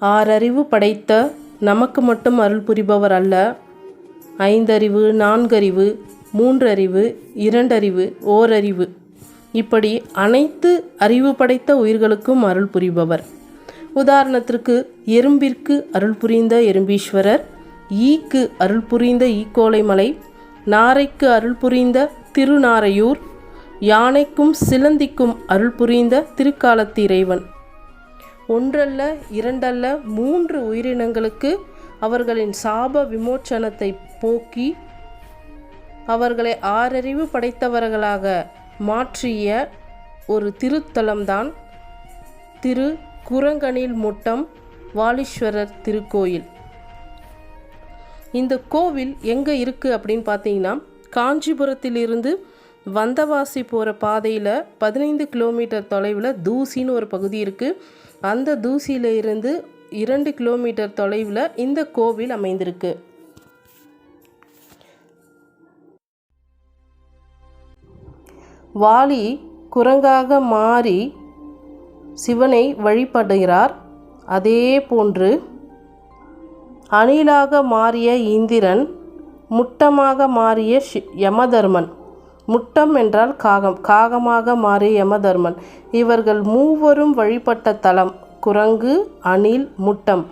ஆறறிவு படைத்த நமக்கு மட்டும் அருள் புரிபவர் அல்ல. ஐந்தறிவு நான்கறிவு மூன்றறிவு இரண்டறிவு ஓரறிவு. இப்படி அனைத்து அறிவு படைத்த உயிர்களுக்கும் அருள் புரிபவர். உதாரணத்திற்கு எறும்பிற்கு அருள் புரிந்த எறும்பீஸ்வரர் ஈக்கு அருள் புரிந்த ஈக்கோலைமலை நாரைக்கு அருள் புரிந்த திருநாரையூர் யானைக்கும் சிலந்திக்கும் அருள் புரிந்த திருக்காலத்து இறைவன். ஒன்றல்ல இரண்டல்ல மூன்று உயிரினங்களுக்கு அவர்களின் சாப விமோச்சனத்தை போக்கி அவர்களை ஆறறிவு படைத்தவர்களாக மாற்றிய ஒரு திருத்தலம்தான் திரு குரங்கனில் முட்டம் வாலீஸ்வரர் திருக்கோயில். இந்த கோவில் எங்கே இருக்குது அப்படின்னு பார்த்தீங்கன்னா காஞ்சிபுரத்திலிருந்து வந்தவாசி போகிற பாதையில் பதினைந்து கிலோமீட்டர் தொலைவில் தூசின்னு ஒரு பகுதி இருக்குது அந்த தூசியில் இருந்து இரண்டு கிலோமீட்டர் தொலைவில் இந்த கோவில் அமைந்திருக்கு. வாலி குரங்காக மாறி சிவனை வழிபடுகிறார். அதே போன்று அணிலாக மாறிய இந்திரன் முட்டமாக மாறிய ஷி யமதர்மன். முட்டம் என்றால் காகம் காகமாக மாறிய யமதர்மன். இவர்கள் மூவரும் வழிபட்ட தலம் குரங்கு அணில் முட்டம்.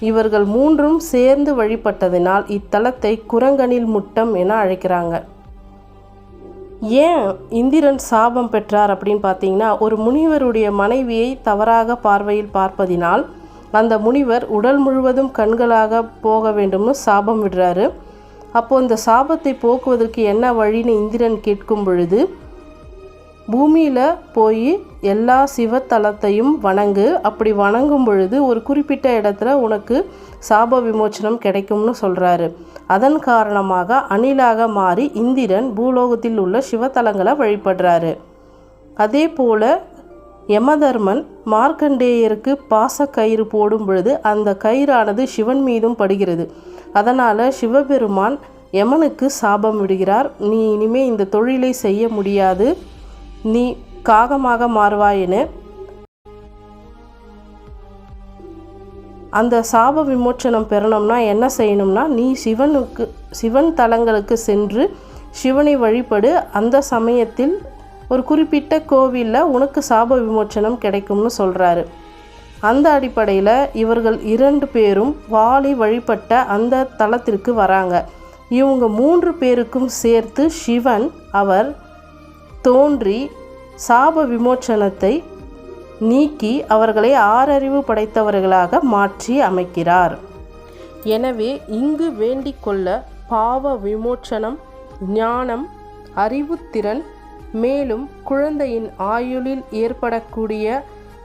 இவர்கள் மூன்றும் சேர்ந்து வழிபட்டதினால் இத்தலத்தை குரங்கனில் முட்டம் என அழைக்கிறாங்க. ஏன் இந்திரன் சாபம் பெற்றார் அப்படின்னு பார்த்தீங்கன்னா ஒரு முனிவருடைய மனைவியை தவறாக பார்வையில் பார்ப்பதினால் அந்த முனிவர் உடல் முழுவதும் கண்களாக போக வேண்டும்னு சாபம் விடுறாரு. அப்போ இந்த சாபத்தை போக்குவதற்கு என்ன வழின்னு இந்திரன் கேட்கும் பொழுது பூமியில் போய் எல்லா சிவத்தலத்தையும் வணங்கு. அப்படி வணங்கும் பொழுது ஒரு குறிப்பிட்ட இடத்துல உனக்கு சாப விமோச்சனம் கிடைக்கும்னு சொல்கிறாரு அதன் காரணமாக அணிலாக மாறி இந்திரன் பூலோகத்தில் உள்ள சிவத்தலங்களை வழிபடுறாரு. அதே போல் யமதர்மன் மார்க்கண்டேயருக்கு பாச கயிறு போடும் பொழுது அந்த கயிறானது சிவன் மீதும் படுகிறது. அதனால் சிவபெருமான் யமனுக்கு சாபம் விடுகிறார். நீ இனிமே இந்த தொழிலை செய்ய முடியாது. நீ காகமாக மாறுவாயின்னு அந்த சாப விமோச்சனம் பெறணும்னா என்ன செய்யணும்னா நீ சிவனுக்கு சிவன் தலங்களுக்கு சென்று சிவனை வழிபடு. அந்த சமயத்தில் ஒரு குறிப்பிட்ட கோவிலில் உனக்கு சாப விமோச்சனம் கிடைக்கும்னு சொல்கிறாரு அந்த அடிப்படையில் இவர்கள் இரண்டு பேரும் வாலி வழிபட்ட அந்த தலத்திற்கு வராங்க. இவங்க மூன்று பேருக்கும் சேர்த்து சிவன் அவர் தோன்றி சாப விமோச்சனத்தை நீக்கி அவர்களை ஆறறிவு படைத்தவர்களாக மாற்றி அமைக்கிறார். எனவே இங்கு வேண்டிக் கொள்ள பாவ விமோச்சனம் ஞானம் அறிவுத்திறன் மேலும் குழந்தையின் ஆயுளில் ஏற்படக்கூடிய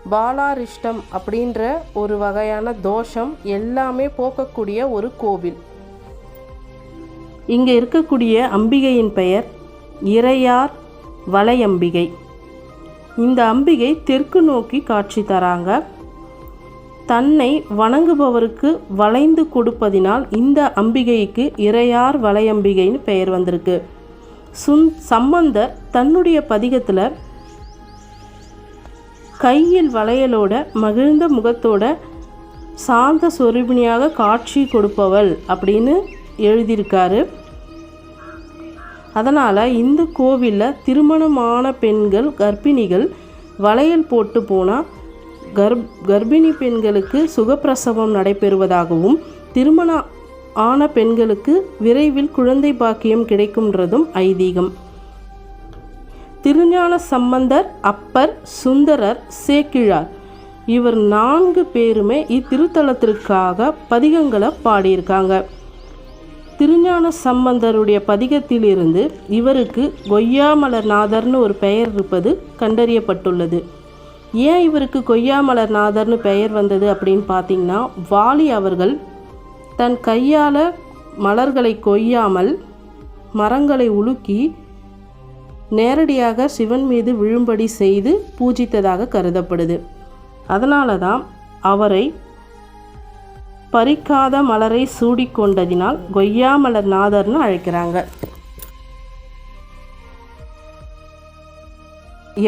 பாலாரிஷ்டம் அப்படின்ற ஒரு வகையான தோஷம் எல்லாமே போக்கக்கூடிய ஒரு கோவில். இங்கே இருக்கக்கூடிய அம்பிகையின் பெயர் இறையார் வளையம்பிகை இந்த அம்பிகை தெற்கு நோக்கி காட்சி தராங்க. தன்னை வணங்குபவருக்கு வளைந்து கொடுப்பதினால் இந்த அம்பிகைக்கு இறையார் வளையம்பிகைன்னு பெயர் வந்திருக்கு. சுந் சம்பந்தர் தன்னுடைய பதிகத்தில் கையில் வளையலோட மகிழ்ந்த முகத்தோட சாந்த சொரூபிணியாக காட்சி கொடுப்பவள் அப்படின்னு எழுதியிருக்காரு. அதனால் இந்த கோவிலில் திருமணமான பெண்கள் கர்ப்பிணிகள் வளையல் போட்டு போனால் கர்ப் கர்ப்பிணி பெண்களுக்கு சுகப்பிரசவம் நடைபெறுவதாகவும் திருமணம் ஆன பெண்களுக்கு விரைவில் குழந்தை பாக்கியம் கிடைக்கும்ன்றதும் ஐதீகம். திருஞான சம்பந்தர் அப்பர் சுந்தரர் சேக்கிழார். இவர் நான்கு பேருமே இத்திருத்தலத்திற்காக பதிகங்களை பாடியிருக்காங்க. திருஞான சம்பந்தருடைய பதிகத்திலிருந்து இவருக்கு கொய்யாமலர்நாதர்னு ஒரு பெயர் இருப்பது கண்டறியப்பட்டுள்ளது. ஏன் இவருக்கு கொய்யாமலர்நாதர்னு பெயர் வந்தது அப்படின்னு பார்த்தீங்கன்னா வாலி அவர்கள் தன் கையால் மலர்களை கொய்யாமல் மரங்களை உலுக்கி நேரடியாக சிவன் மீது விழும்படி செய்து பூஜித்ததாக கருதப்படுது. அதனால தான் அவரை பறிக்காத மலரை சூடிக்கொண்டதினால் கொய்யாமலர் நாதர்னு அழைக்கிறாங்க.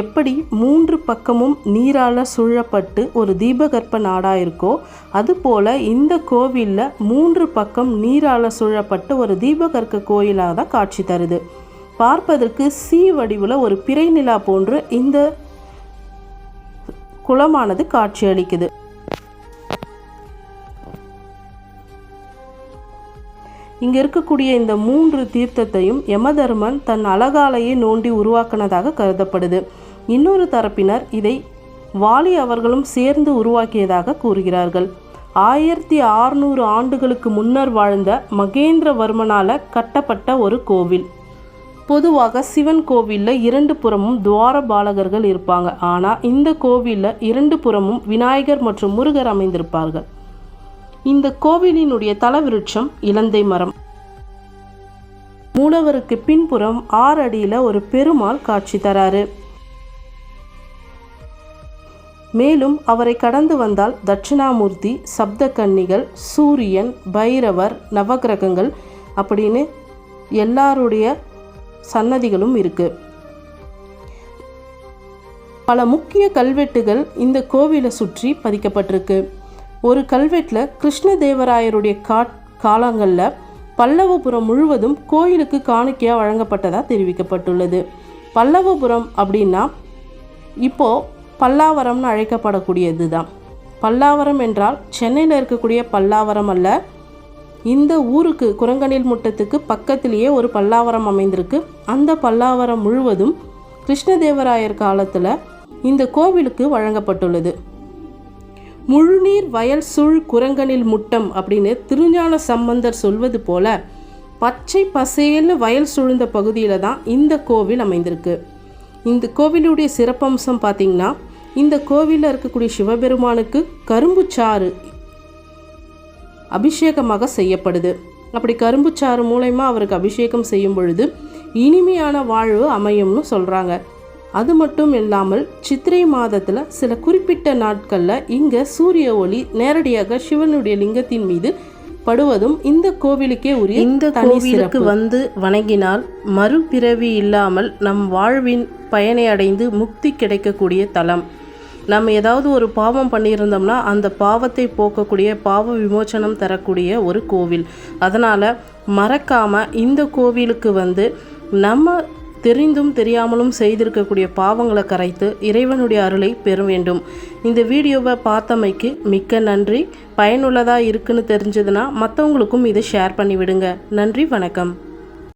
எப்படி மூன்று பக்கமும் நீரால் சூழப்பட்டு ஒரு தீபகற்ப நாடாக இருக்கோ அதுபோல் இந்த கோவிலில் மூன்று பக்கம் நீரால் சூழப்பட்டு ஒரு தீபகற்ப கோயிலாக தான் காட்சி தருது. பார்ப்பதற்கு சி வடிவில் ஒரு பிறை நிலா போன்று இந்த குளமானது காட்சியளிக்குது. இங்கே இருக்கக்கூடிய இந்த மூன்று தீர்த்தத்தையும் யமதர்மன் தன் அழகாலையே நோண்டி உருவாக்கினதாக கருதப்படுது. இன்னொரு தரப்பினர் இதை வாலி அவர்களும் சேர்ந்து உருவாக்கியதாக கூறுகிறார்கள். ஆயிரத்தி ஆறுநூறு ஆண்டுகளுக்கு முன்னர் வாழ்ந்த மகேந்திரவர்மனால் கட்டப்பட்ட ஒரு கோவில். பொதுவாக சிவன் கோவிலில் இரண்டு புறமும் துவார பாலகர்கள் இருப்பாங்க. ஆனால் இந்த கோவிலில் இரண்டு புறமும் விநாயகர் மற்றும் முருகர் அமைந்திருப்பார்கள். இந்த கோவிலினுடைய தலவிருட்சம் இலந்தை மரம். மூலவருக்கு பின்புறம் ஆறு அடியில் ஒரு பெருமாள் காட்சி தராரு. மேலும் அவரை கடந்து வந்தால் தட்சிணாமூர்த்தி சப்த கன்னிகள் சூரியன் பைரவர் நவகிரகங்கள் அப்படின்னு எல்லாருடைய சன்னதிகளும் இருக்கு. பல முக்கிய கல்வெட்டுகள் இந்த கோவிலை சுற்றி பதிக்கப்பட்டிருக்கு. ஒரு கல்வெட்டில் கிருஷ்ணதேவராயருடைய கா காலங்களில் பல்லவபுரம் முழுவதும் கோயிலுக்கு காணிக்கையாக வழங்கப்பட்டதாக தெரிவிக்கப்பட்டுள்ளது. பல்லவபுரம் அப்படின்னா இப்போது பல்லாவரம்னு அழைக்கப்படக்கூடியது தான் பல்லாவரம் என்றால் சென்னையில் இருக்கக்கூடிய பல்லாவரம் அல்ல இந்த ஊருக்கு குரங்கனில் முட்டத்துக்கு பக்கத்திலேயே ஒரு பல்லாவரம் அமைந்திருக்கு. அந்த பல்லாவரம் முழுவதும் கிருஷ்ணதேவராயர் காலத்தில் இந்த கோவிலுக்கு வழங்கப்பட்டுள்ளது. முழுநீர் வயல் சூழ் குரங்கனில் முட்டம் அப்படின்னு திருஞான சம்பந்தர் சொல்வது போல பச்சை பசேல்னு வயல் சூழ்ந்த பகுதியில் தான் இந்த கோவில் அமைந்திருக்கு. இந்த கோவிலுடைய சிறப்பம்சம் பார்த்திங்கன்னா இந்த கோவிலில் இருக்கக்கூடிய சிவபெருமானுக்கு கரும்புச்சாறு அபிஷேகமாக செய்யப்படுது. அப்படி கரும்புச்சாறு மூலயமா அவருக்கு அபிஷேகம் செய்யும் பொழுது இனிமையான வாழ்வு அமையும்னு சொல்கிறாங்க அது மட்டும் இல்லாமல் சித்திரை மாதத்தில் சில குறிப்பிட்ட நாட்களில் இங்கே சூரிய ஒளி நேரடியாக சிவனுடைய லிங்கத்தின் மீது படுவதும் இந்த கோவிலுக்கே உரிய இந்த கோவிலுக்கு வந்து வணங்கினால் மறுபிறவி இல்லாமல் நம் வாழ்வின் பயனை அடைந்து முக்தி கிடைக்கக்கூடிய தலம். நம்ம ஏதாவது ஒரு பாவம் பண்ணியிருந்தோம்னா அந்த பாவத்தை போக்கக்கூடிய பாவ விமோச்சனம் தரக்கூடிய ஒரு கோவில். அதனால் மறக்காமல் இந்த கோவிலுக்கு வந்து நம்ம தெரிந்தும் தெரியாமலும் செய்திருக்கக்கூடிய பாவங்களை கரைத்து இறைவனுடைய அருளை பெற வேண்டும். இந்த வீடியோவை பார்த்தமைக்கு மிக்க நன்றி. பயனுள்ளதாக இருக்குன்னு தெரிஞ்சதுன்னா மற்றவங்களுக்கும் இதை ஷேர் பண்ணிவிடுங்க. நன்றி வணக்கம்.